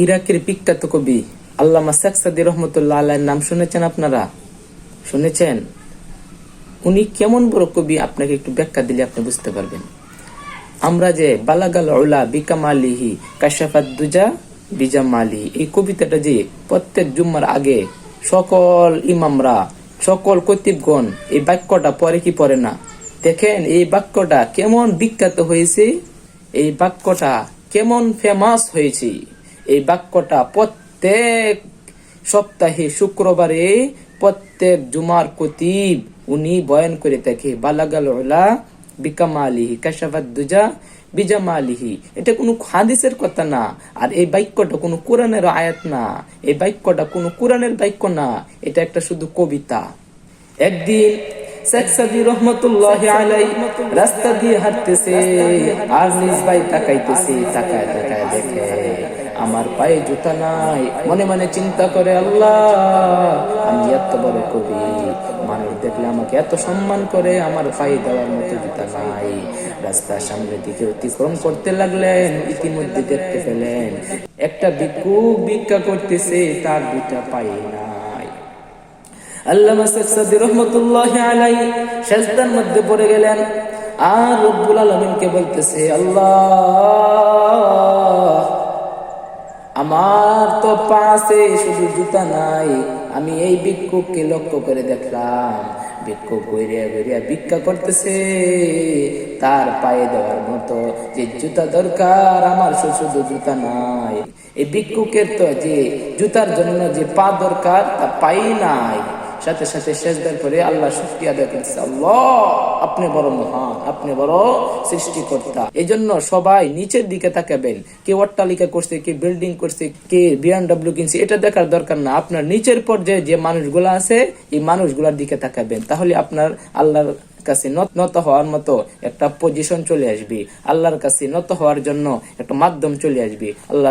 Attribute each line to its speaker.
Speaker 1: ইরাকের বিখ্যাত কবি আল্লামা শেখ সাদি রহমতুল্লাহ আল্লাহর নাম শুনেছেন আপনারা? শুনেছেন? উনি কেমন বড় কবি, আপনাকে একটু ব্যাখ্যা দিলে আপনি বুঝতে পারবেন। আমরা যে বালাগাল ওলা বিকামালিহি কাশাফাত দুজা বিজামালি, এই কবিতাটা যে প্রত্যেক জুম্মার আগে সকল ইমামরা, সকল কতিবগণ এই বাক্যটা পরে কি পড়ে না? দেখেন এই বাক্যটা কেমন বিখ্যাত হয়েছে, এই বাক্যটা কেমন ফেমাস হয়েছে। এই বাক্যটা প্রত্যেক সপ্তাহে শুক্রবারে, প্রত্যেক জুমার কতিব উনি বয়ান করে থাকে, বালাগাল ওলা বিকামালিহি কাশাফাত দুজা বিজামালিহি। এটা কোনো হাদিসের কথা না, আর এই বাক্যটা কোনো কোরআনের আয়াত না, এই বাক্যটা কোনো কোরআনের বাক্য না, এটা একটা শুধু কবিতা। একদিন রাস্তা দিয়ে হাঁটতেছে, আর নিজ ভাই তাকাইতেছে, তাকায় তাকায় দেখে। আমার পায়ে জুতা নাই। মনে মনে চিন্তা করে, আল্লাহ, আমি এত বড় কবি। মানুষ দেখলে আমাকে এত সম্মান করে, আমার পায়ে দেওয়ার মতো জুতা নাই। রাস্তার সামনের দিকে অতিক্রম করতে লাগলেন, ইতিমধ্যে দেখতে পেলেন, একটা ভিক্ষুক ভিক্ষা করতেছে, তার দুটা পায়ে নাই। আল্লামা শেখ সাদি রহমতুল্লাহ আলাই সেজদার মধ্যে পড়ে গেলেন। আর রব্বুল আলমিনকে বলতেছে, আল্লাহ আমার তো পাশে শুধু জুতা নাই, আমি এই ভিক্ষুককে লক্ষ্য করে দেখলাম। ভিক্ষা করতেছে, তার পায়ে দেওয়ার মতো যে জুতা দরকার, আমার শুধু জুতা নাই। এই ভিক্ষুকের তো যে জুতার জন্য যে পা দরকার, তা পাই নাই। সাথে সাথে শেষদার করে আল্লাহ শুক্রিয়া আদায় করতেছে, আল্লাহ, আপনি বড় মহান আপনি বড় সৃষ্টিকর্তা। এই জন্য সবাই নিচের দিকে তাকাবেন। কে অট্টালিকা করছে, কে বিল্ডিং করছে, কে বিএনডব্লিউ কিনছে, এটা দেখার দরকার না। আপনার নিচের পর্যায়ে যে মানুষগুলো আছে, এই মানুষগুলোর দিকে তাকাবেন। তাহলে আপনার আল্লাহর কাছে নত- নত হওয়ার মতো একটা পজিশন চলে আসবে। আল্লাহর কাছে নত হওয়ার জন্য একটা মাধ্যম চলে আসবে। আল্লাহ